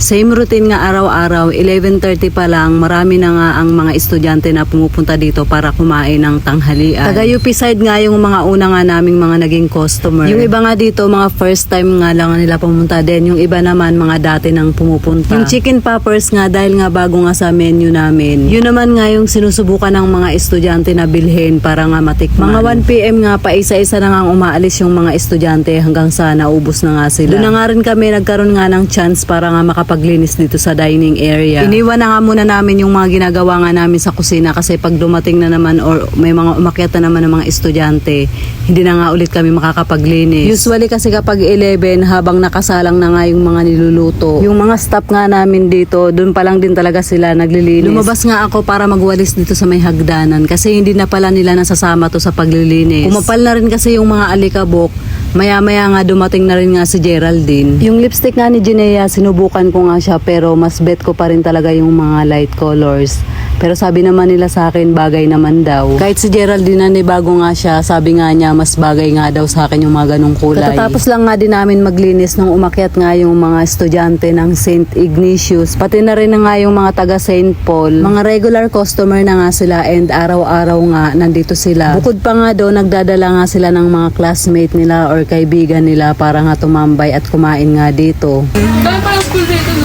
Same routine nga araw-araw, 11.30 pa lang, marami na nga ang mga estudyante na pumupunta dito para kumain ng tanghalian. Taga UP side nga yung mga una nga naming mga naging customer. Yung iba nga dito, mga first time nga lang nila pumunta din. Yung iba naman, mga dati nang pumupunta. Yung chicken poppers nga, dahil nga bago nga sa menu namin. Yun naman nga yung sinusubukan ng mga estudyante na bilhin para nga matikman. Mga 1pm nga pa, isa-isa na nga umaalis yung mga estudyante hanggang sa naubos na nga sila. Doon na nga rin kami nagkaroon nga ng chance para nga makapaglinis dito sa dining area. Iniwan na nga muna namin yung mga ginagawa nga namin sa kusina kasi pag dumating na naman or may mga umakyat na naman ng mga estudyante, hindi na nga ulit kami makakapaglinis. Usually kasi kapag 11, habang nakasalang na nga yung mga niluluto, yung mga staff nga namin dito, doon pa lang din talaga sila naglilinis. Lumabas nga ako para magwalis dito sa may hagdanan kasi hindi na pala nila nasasama to sa paglilinis. Kumapal na rin kasi yung mga alikabok, Maya-maya nga dumating na rin nga si Geraldine. Yung lipstick nga ni Jinea, sinubukan ko nga siya pero mas bet ko pa rin talaga yung mga light colors. Pero sabi naman nila sa akin, bagay naman daw. Kahit si Geraldine na bago nga siya, sabi nga niya, mas bagay nga daw sa akin yung mga ganong kulay. Katatapos lang nga din namin maglinis nung umakyat nga yung mga estudyante ng St. Ignatius. Pati na rin na nga yung mga taga St. Paul. Mga regular customer na nga sila and araw-araw nga nandito sila. Bukod pa nga doon, nagdadala nga sila ng mga classmate nila or kaibigan nila para nga tumambay at kumain nga dito.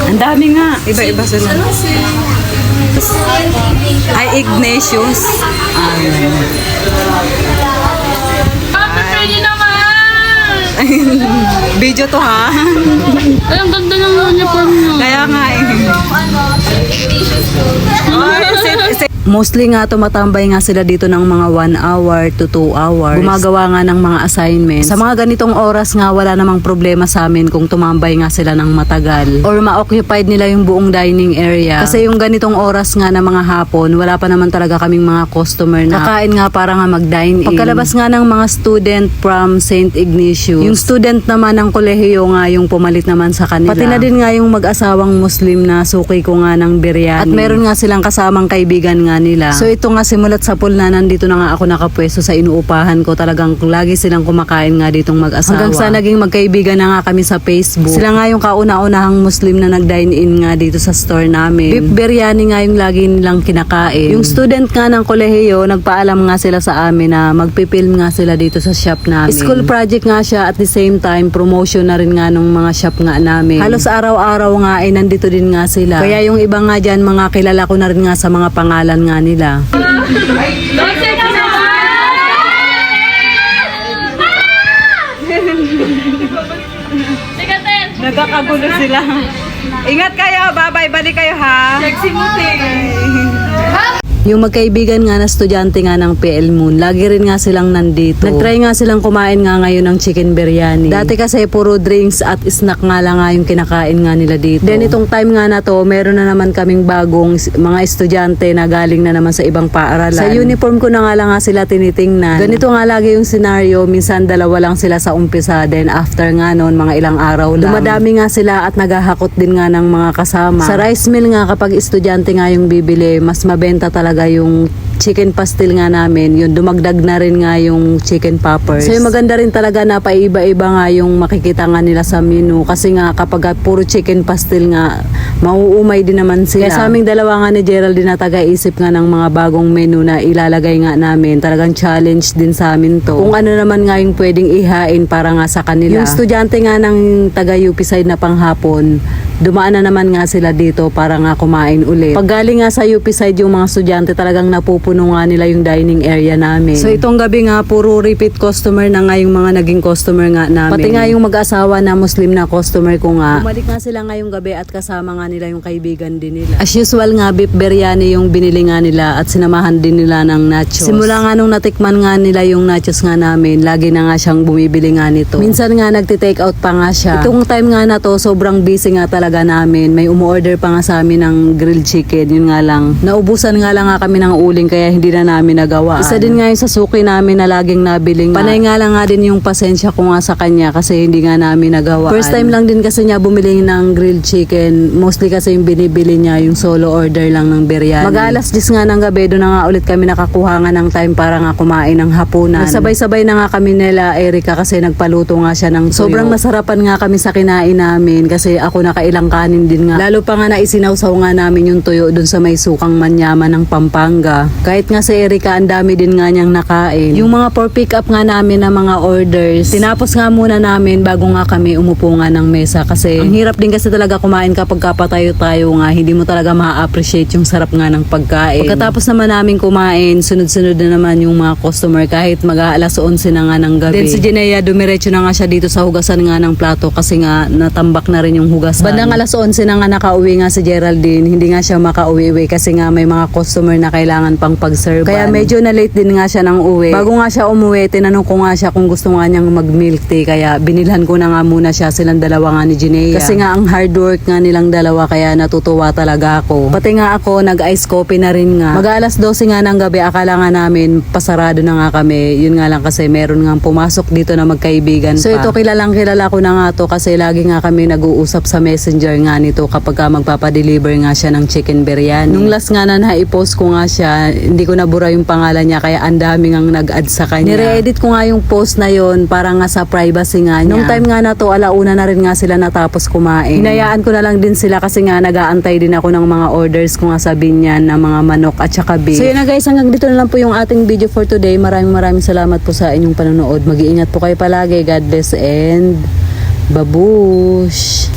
Ang dami nga. Iba-iba sila. Ay, Ignatius. Ah, Video to ha? Ay, ang ganda ng uniform niyo. Kaya nga eh. Mostly nga tumatambay nga sila dito ng mga 1 hour to 2 hours. Gumagawa nga ng mga assignments. Sa mga ganitong oras nga wala namang problema sa amin kung tumambay nga sila ng matagal. Or ma-occupied nila yung buong dining area. Kasi yung ganitong oras nga na mga hapon, wala pa naman talaga kaming mga customer na kakain nga para nga mag-dine in. Pagkalabas nga ng mga student from St. Ignatius, yung student naman ng kolehiyo nga yung pumalit naman sa kanila. Pati na din nga yung mag-asawang Muslim na suki ko nga ng biryani. At meron nga silang kasamang kaibigan nga nila. So ito nga simulat sa pool na nandito na nga ako nakapwesto sa inuupahan ko. Talagang lagi silang kumakain nga ditong mag-asawa. Hanggang sa naging magkaibigan na nga kami sa Facebook. Sila nga yung kauna-unahang Muslim na nag-dine in nga dito sa store namin. Beef biryani nga yung lagi nilang kinakain. Yung student nga ng kolehiyo, nagpaalam nga sila sa amin na magpipilm nga sila dito sa shop namin. School project nga siya at the same time promotion na rin nga nung mga shop nga namin. Halos araw-araw nga ay nandito din nga sila. Kaya yung iba nga dyan, mga kilala ko na rin nga sa mga pangalan nga nila. Nagkakagulo sila. Ingat kayo, bye-bye, balik kayo ha. Sexy mo, Ten! Yung magkaibigan nga na estudyante nga ng PL Moon, lagi rin nga silang nandito. Nagtry nga silang kumain nga ngayon ng chicken biryani. Dati kasi puro drinks at snack nga lang nga yung kinakain nga nila dito. Then itong time nga na to, meron na naman kaming bagong mga estudyante na galing na naman sa ibang paaralan. Sa uniform ko na nga lang nga sila tinitingnan. Ganito nga lagi yung scenario, minsan dalawa lang sila sa umpisa, then after nga noon, mga ilang araw lang. Dumadami nga sila at naghahakot din nga ng mga kasama. Sa rice mill nga, kapag estudyante nga yung bibili, mas mabenta talaga yung chicken pastil nga namin, yun dumagdag na rin nga yung chicken poppers. So yung maganda rin talaga na paiba-iba nga yung makikita nga nila sa menu kasi nga kapag puro chicken pastil nga mauumay din naman sila. Kaya sa aming dalawa nga ni Geraldine na taga-isip nga ng mga bagong menu na ilalagay nga namin. Talagang challenge din sa amin to. Kung ano naman nga yung pwedeng ihain para nga sa kanila. Yung estudyante nga ng taga-UP side na panghapon, dumaan na naman nga sila dito para nga kumain ulit. Pag galing nga sa UP side yung mga estudyante talagang napupuno nga nila yung dining area namin. So itong gabi nga puro repeat customer na nga yung mga naging customer nga namin. Pati nga yung mag-asawa na Muslim na customer ko nga. Bumalik nga sila ngayong gabi at kasama nga nila yung kaibigan din nila. As usual nga beef biryani yung binili nga nila at sinamahan din nila ng nachos. Simula nga nung natikman nga nila yung nachos nga namin, lagi na nga siyang bumibili nga nito. Minsan nga nagti-take out pa nga siya. Itong time nga na to, sobrang busy nga talaga namin. May umu-order pa nga sa amin ng grilled chicken. Yun nga lang. Naubusan nga lang nga kami ng uling kaya hindi na namin nagawa. Isa din nga yung sa suki namin na laging nabiling nga. Panay nga lang nga din yung pasensya ko nga sa kanya kasi hindi nga namin nagawa. First time lang din kasi niya bumili ng grilled chicken. Mostly kasi yung binibili niya yung solo order lang ng biryani. Mag-alas 10 nga ng gabi doon na nga ulit kami nakakuha nga ng time para nga kumain ng hapunan. Nagsabay-sabay na nga kami nila Erika kasi nagpaluto nga siya ng Sobrang nasarapan nga kami sa kinain namin kasi ako nakailan dakilang kanin din nga. Lalo pa nga na isinawsaw nga namin yung tuyo dun sa may sukang manyaman ng Pampanga. Kahit nga sa Erika, ang dami din nga niyang nakain. Yung mga for pick up nga namin na mga orders, tinapos nga muna namin bago nga kami umupo nga ng mesa kasi ang hirap din kasi talaga kumain kapag kapatayo tayo nga, hindi mo talaga ma-appreciate yung sarap nga ng pagkain. Pagkatapos naman namin kumain, sunod-sunod na naman yung mga customer kahit mag alas 11 na nga ng gabi. Then si Jinea, dumiretso na nga siya dito sa hugasan nga ng plato kasi nga natambak na rin yung hugasan. Bandang alas 11 na nga nakauwi nga si Geraldine, hindi nga siya makauwi kasi nga may mga customer na kailangan pang pag-serve. Kaya medyo na late din nga siya ng uwi. Bago nga siya umuwi, tinanong ko nga siya kung gusto nga niyang mag-milk tea kaya binilhan ko na nga muna siya silang dalawa nga ni Jinea. Kasi nga ang hard work nga nilang dalawa kaya natutuwa talaga ako. Pati nga ako nag-ice coffee na rin nga. Mag alas 12 nga ng gabi akala nga namin pasarado na nga kami. Yun nga lang kasi meron nga pumasok dito na magkaibigan so, pa. ito kilalang kilala ko na nga to kasi lagi nga kami nag-uusap sa messenger nga nito kapag ka magpapadeliver nga siya ng chicken biryani. Nung last nga na na-post ko nga siya, hindi ko nabura yung pangalan niya kaya ang dami nga nag-add sa kanya. Nire-edit ko nga yung post na yon para nga sa privacy nga niya. Nung time nga na to, alauna na rin nga sila natapos kumain. Hinayaan ko na lang din sila kasi nga nag-aantay din ako ng mga orders ko nga sa binyan ng mga manok at saka beef. So yun na guys, hanggang dito na lang po yung ating video for today. Maraming maraming salamat po sa inyong panonood. Mag-iingat po kayo palagi. God bless and babush!